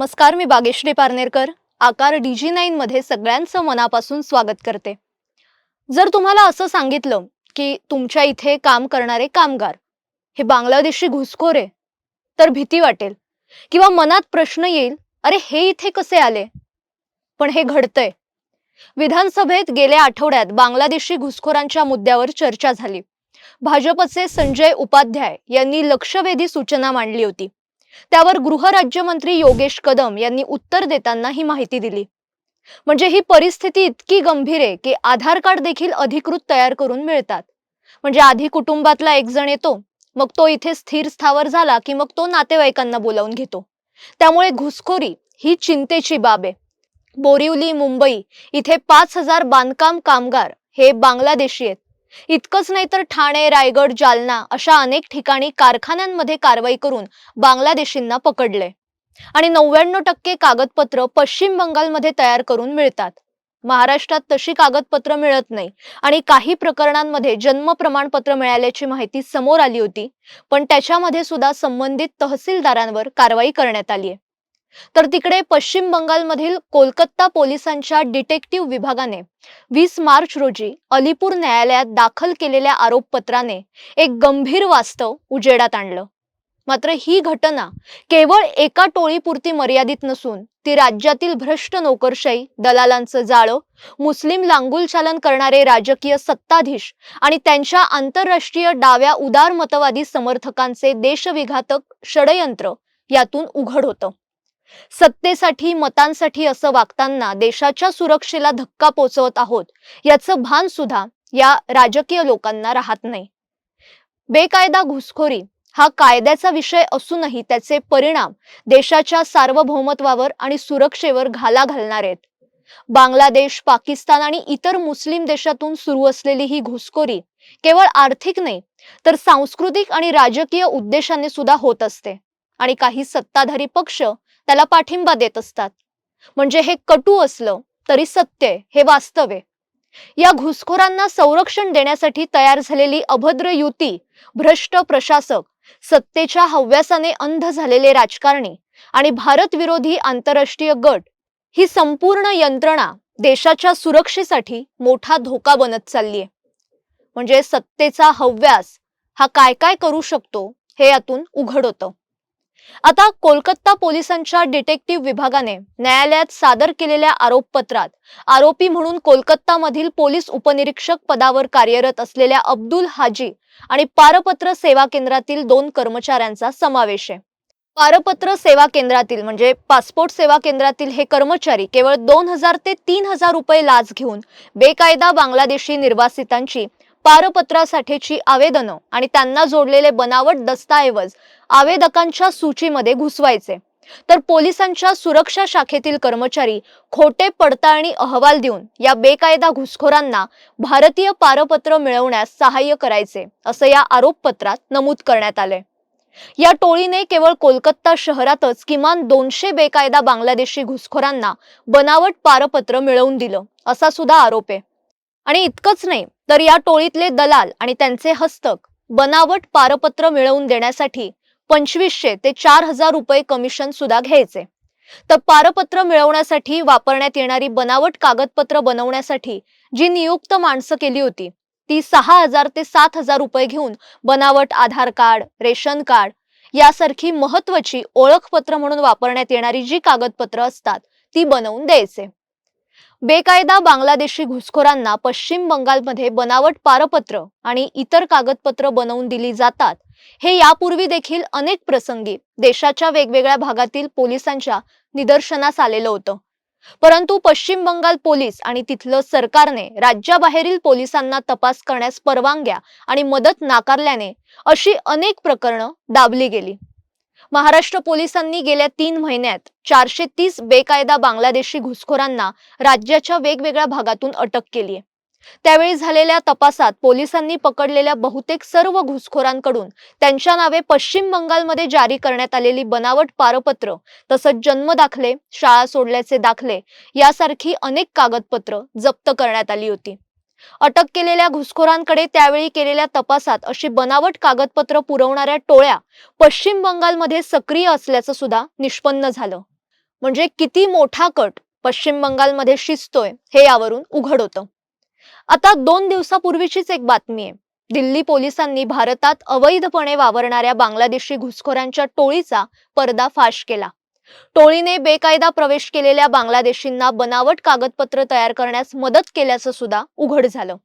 नमस्कार मी बागेश्री पारनेरकर. आकार डीजी जी नाईनमध्ये सगळ्यांचं मनापासून स्वागत करते. जर तुम्हाला असं सांगितलं की तुमच्या इथे काम करणारे कामगार हे बांगलादेशी घुसखोर आहे तर भीती वाटेल किंवा मनात प्रश्न येईल अरे हे इथे कसे आले? पण हे घडतंय. विधानसभेत गेल्या आठवड्यात बांगलादेशी घुसखोरांच्या मुद्द्यावर चर्चा झाली. भाजपचे संजय उपाध्याय यांनी लक्षवेधी सूचना मांडली होती. त्यावर गृहराज्यमंत्री योगेश कदम यांनी उत्तर देताना ही माहिती दिली. म्हणजे ही परिस्थिती इतकी गंभीर आहे की आधार कार्ड देखील अधिकृत तयार करून मिळतात. म्हणजे आधी कुटुंबातला एक जण येतो मग तो इथे स्थिर स्थावर झाला की मग तो नातेवाईकांना बोलावून घेतो. त्यामुळे घुसखोरी ही चिंतेची बाब आहे. बोरिवली मुंबई इथे पाच हजार बांधकाम कामगार हे बांगलादेशी आहेत. इतकंच नाही तर ठाणे रायगड जालना अशा अनेक ठिकाणी कारखान्यांमध्ये कारवाई करून बांगलादेशींना पकडले. आणि नव्याण्णव टक्के कागदपत्र पश्चिम बंगालमध्ये तयार करून मिळतात. महाराष्ट्रात तशी कागदपत्र मिळत नाही आणि काही प्रकरणांमध्ये जन्म प्रमाणपत्र मिळाल्याची माहिती समोर आली होती पण त्याच्यामध्ये सुद्धा संबंधित तहसीलदारांवर कारवाई करण्यात आली आहे तर तिकडे पश्चिम बंगालमधील कोलकाता पोलिसांच्या डिटेक्टिव्ह विभागाने वीस मार्च रोजी अलीपूर न्यायालयात दाखल केलेल्या आरोपपत्राने एक गंभीर वास्तव उजेडात आणलं. मात्र ही घटना केवळ एका टोळीपुरती मर्यादित नसून ती राज्यातील भ्रष्ट नोकरशाही दलालांचं जाळं मुस्लिम लांगुलचालन करणारे राजकीय सत्ताधीश आणि त्यांच्या आंतरराष्ट्रीय डाव्या उदारमतवादी समर्थकांचे देशविघातक षडयंत्र यातून उघड होतं. सत्तेसाठी मतांसाठी असं वागताना देशाच्या सुरक्षेला धक्का पोचवत आहोत याचं भान सुद्धा या राजकीय लोकांना राहत नाही. बेकायदा घुसखोरी हा कायद्याचा विषय असूनही त्याचे परिणाम देशाच्या सार्वभौमत्वावर आणि सुरक्षेवर घाला घालणार आहेत. बांगलादेश पाकिस्तान आणि इतर मुस्लिम देशातून सुरू असलेली ही घुसखोरी केवळ आर्थिक नाही तर सांस्कृतिक आणि राजकीय उद्देशाने सुद्धा होत असते. आणि काही सत्ताधारी पक्ष त्याला पाठिंबा देत असतात. म्हणजे हे कटू असलं तरी सत्य आहे हे वास्तव आहे. या घुसखोरांना संरक्षण देण्यासाठी तयार झालेली अभद्र युती भ्रष्ट प्रशासक सत्तेच्या हव्यासाने अंध झालेले राजकारणी आणि भारत विरोधी आंतरराष्ट्रीय गट ही संपूर्ण यंत्रणा देशाच्या सुरक्षेसाठी मोठा धोका बनत चाललीय. म्हणजे सत्तेचा हव्यास हा काय काय करू शकतो हे यातून उघड होतं. आता कोलकाता पोलिसांच्या डिटेक्टिव्ह विभागाने न्यायालयात सादर केलेल्या आरोपपत्रात आरोपी म्हणून कोलकातामधील पोलीस उपनिरीक्षक पदावर कार्यरत असलेल्या अब्दुल हाजी आणि पारपत्र सेवा केंद्रातील दोन कर्मचाऱ्यांचा समावेश आहे. पारपत्र सेवा केंद्रातील म्हणजे पासपोर्ट सेवा केंद्रातील हे कर्मचारी केवळ दोन हजार ते तीन हजार रुपये लाच घेऊन बेकायदा बांगलादेशी निर्वासितांची पारपत्रासाठीची आवेदनं आणि त्यांना जोडलेले बनावट दस्तऐवज आवेदकांच्या सूचीमध्ये घुसवायचे. तर पोलिसांच्या सुरक्षा शाखेतील कर्मचारी खोटे पडताळणी अहवाल देऊन या बेकायदा घुसखोरांना भारतीय पारपत्र मिळवण्यास सहाय्य करायचे असं या आरोपपत्रात नमूद करण्यात आले या टोळीने केवळ कोलकाता शहरातच किमान दोनशे बेकायदा बांगलादेशी घुसखोरांना बनावट पारपत्र मिळवून दिलं असा सुद्धा आरोप आहे. आणि इतकंच नाही तर या टोळीतले दलाल आणि त्यांचे हस्तक बनावट पारपत्र मिळवून देण्यासाठी पंचवीसशे ते चार हजार रुपये कमिशन सुद्धा घ्यायचे. तर पारपत्र मिळवण्यासाठी वापरण्यात येणारी बनावट कागदपत्र बनवण्यासाठी जी नियुक्त माणसं केली होती ती सहा हजार ते सात हजार रुपये घेऊन बनावट आधार कार्ड रेशन कार्ड यासारखी महत्वाची ओळखपत्र म्हणून वापरण्यात येणारी जी कागदपत्र असतात ती बनवून द्यायचे. बेकायदा बांगलादेशी घुसखोरांना पश्चिम बंगालमध्ये बनावट पारपत्र आणि इतर कागदपत्र बनवून दिली जातात. हे यापूर्वी देखील अनेक प्रसंगी देशाच्या वेगवेगळ्या भागातील पोलिसांच्या निदर्शनास आलेलं होतं. परंतु पश्चिम बंगाल पोलीस आणि तिथलं सरकारने राज्याबाहेरील पोलिसांना तपास करण्यास परवानग्या आणि मदत नाकारल्याने अशी अनेक प्रकरणं दाबली गेली. महाराष्ट्र पोलिसांनी गेल्या तीन महिन्यात चारशे तीस बेकायदा बांगलादेशी घुसखोरांना राज्याच्या वेगवेगळ्या भागातून अटक केली आहे त्यावेळी झालेल्या तपासात पोलिसांनी पकडलेल्या बहुतेक सर्व घुसखोरांकडून त्यांच्या नावे पश्चिम बंगालमध्ये जारी करण्यात आलेली बनावट पारपत्र तसंच जन्म दाखले शाळा सोडल्याचे दाखले यासारखी अनेक कागदपत्र जप्त करण्यात आली होती. अटक केलेल्या घुसखोरांकडे त्यावेळी केलेल्या तपासात अशी बनावट कागदपत्र पुरवणाऱ्या टोळ्या पश्चिम बंगालमध्ये सक्रिय असल्याचं सुद्धा निष्पन्न झालं. म्हणजे किती मोठा कट पश्चिम बंगालमध्ये शिजतोय हे यावरून उघड होतं. आता दोन दिवसापूर्वीचीच एक बातमी आहे. दिल्ली पोलिसांनी भारतात अवैधपणे वावरणाऱ्या बांगलादेशी घुसखोरांच्या टोळीचा पर्दाफाश केला. टोळीने बेकायदा प्रवेश केलेल्या बांगलादेशींना बनावट कागदपत्र तयार करण्यास मदत केल्याचं सुद्धा उघड झालं.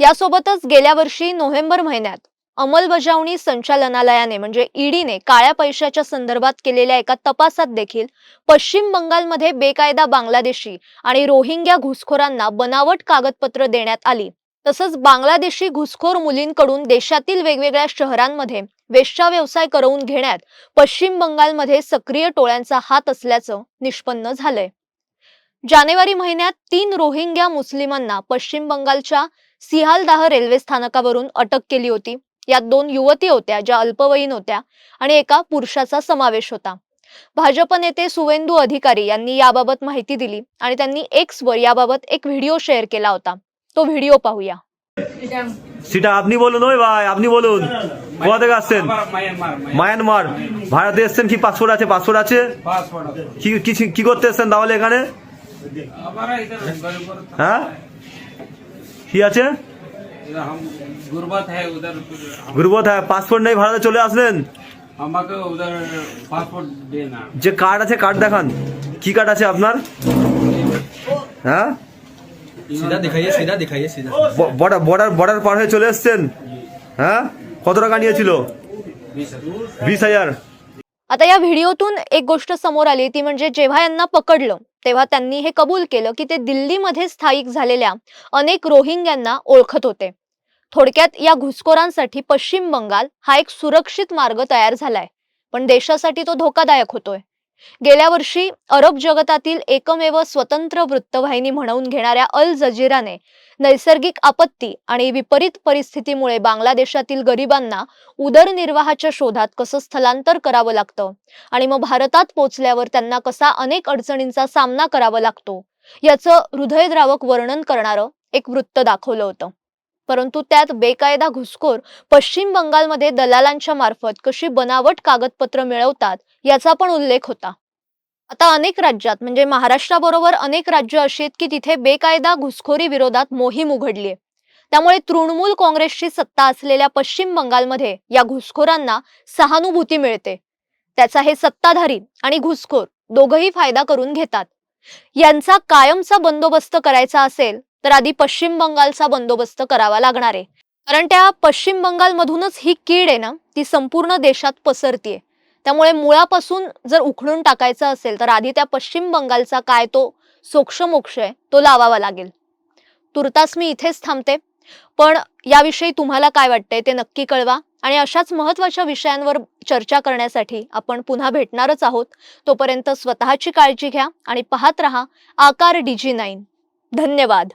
यासोबतच गेल्या वर्षी नोव्हेंबर महिन्यात अंमलबजावणी संचालनालयाने म्हणजे ईडीने काळ्या पैशाच्या संदर्भात केलेल्या एका तपासात देखील पश्चिम बंगालमध्ये बेकायदा बांगलादेशी आणि रोहिंग्या घुसखोरांना बनावट कागदपत्र देण्यात आली. तसंच बांगलादेशी घुसखोर मुलींकडून देशातील वेगवेगळ्या शहरांमध्ये वेश्या व्यवसाय करवून घेण्यात पश्चिम बंगालमध्ये सक्रिय टोळ्यांचा हात असल्याचं निष्पन्न झालंय. जानेवारी महिन्यात तीन रोहिंग्या मुस्लिमांना पश्चिम बंगालच्या सिहालदाह रेल्वे स्थानकावरून अटक केली होती. यात दोन युवती होत्या ज्या अल्पवयीन होत्या आणि एका पुरुषाचा समावेश होता. भाजप नेते सुवेंदू अधिकारी यांनी याबाबत माहिती दिली आणि त्यांनी एक्स वर याबाबत एक व्हिडिओ शेअर केला होता. तो व्हिडिओ पाहूया. सीटा बोलून होय बाय बोलून. কোথা থেকে আসছেন? মায়ানমার। ভারতে এসছেন কি? পাসপোর্ট আছে? পাসপোর্ট আছে? কি করতে এসছেন তাহলে এখানে? হ্যাঁ? কি আছে? গুরবত হ্যাঁ পাসপোর্ট নেই ভাড়াতে চলে আসলেন? যে কার্ড আছে কার্ড দেখান। কি কার্ড আছে আপনার? হ্যাঁ? সিধা দেখাইয়ে সিধা দেখাইয়ে সিধা। বর্ডার বর্ডার বর্ডার পার হয়ে চলে এসছেন? হ্যাঁ? কত টাকা নিয়েছিল बीस বিশ হাজার आता या व्हिडिओतून एक गोष्ट समोर आली ती म्हणजे जेव्हा यांना पकडलं तेव्हा त्यांनी हे कबूल केलं की ते दिल्लीमध्ये स्थायिक झालेल्या अनेक रोहिंग्यांना ओळखत होते थोडक्यात या घुसखोरांसाठी पश्चिम बंगाल हा एक सुरक्षित मार्ग तयार झालाय पण देशासाठी तो धोकादायक होतोय गेल्या वर्षी अरब जगतातील एकमेव स्वतंत्र वृत्तवाहिनी म्हणवून घेणाऱ्या अल जजीराने नैसर्गिक आपत्ती आणि विपरीत परिस्थितीमुळे बांगलादेशातील गरिबांना उदरनिर्वाहाच्या शोधात कसं स्थलांतर करावं लागतं आणि मग भारतात पोचल्यावर त्यांना कसा अनेक अडचणींचा सामना करावा लागतो याचं हृदयद्रावक वर्णन करणारं एक वृत्त दाखवलं होतं. परंतु त्यात बेकायदा घुसखोर पश्चिम बंगालमध्ये दलालांच्या मार्फत कशी बनावट कागदपत्र मिळवतात याचा पण उल्लेख होता. आता अनेक राज्यात म्हणजे महाराष्ट्राबरोबर अनेक राज्य अशी आहेत की तिथे बेकायदा घुसखोरी विरोधात मोहीम उघडली त्यामुळे तृणमूल काँग्रेसची सत्ता असलेल्या पश्चिम बंगालमध्ये या घुसखोरांना सहानुभूती मिळते. त्याचा हे सत्ताधारी आणि घुसखोर दोघही फायदा करून घेतात. यांचा कायमचा बंदोबस्त करायचा असेल तर आधी पश्चिम बंगालचा बंदोबस्त करावा लागणार आहे. कारण त्या पश्चिम बंगालमधूनच ही कीड आहे ना ती संपूर्ण देशात पसरतीये. त्यामुळे मुळापासून जर उखडून टाकायचं असेल तर आधी त्या पश्चिम बंगालचा काय तो सोक्षमोक्ष आहे तो लावावा लागेल. तुर्तास मी इथेच थांबते. पण याविषयी तुम्हाला काय वाटतंय ते नक्की कळवा. आणि अशाच महत्त्वाच्या विषयांवर चर्चा करण्यासाठी आपण पुन्हा भेटणारच आहोत. तोपर्यंत स्वतःची काळजी घ्या आणि पाहत रहा आकार डीजी नाईन. धन्यवाद.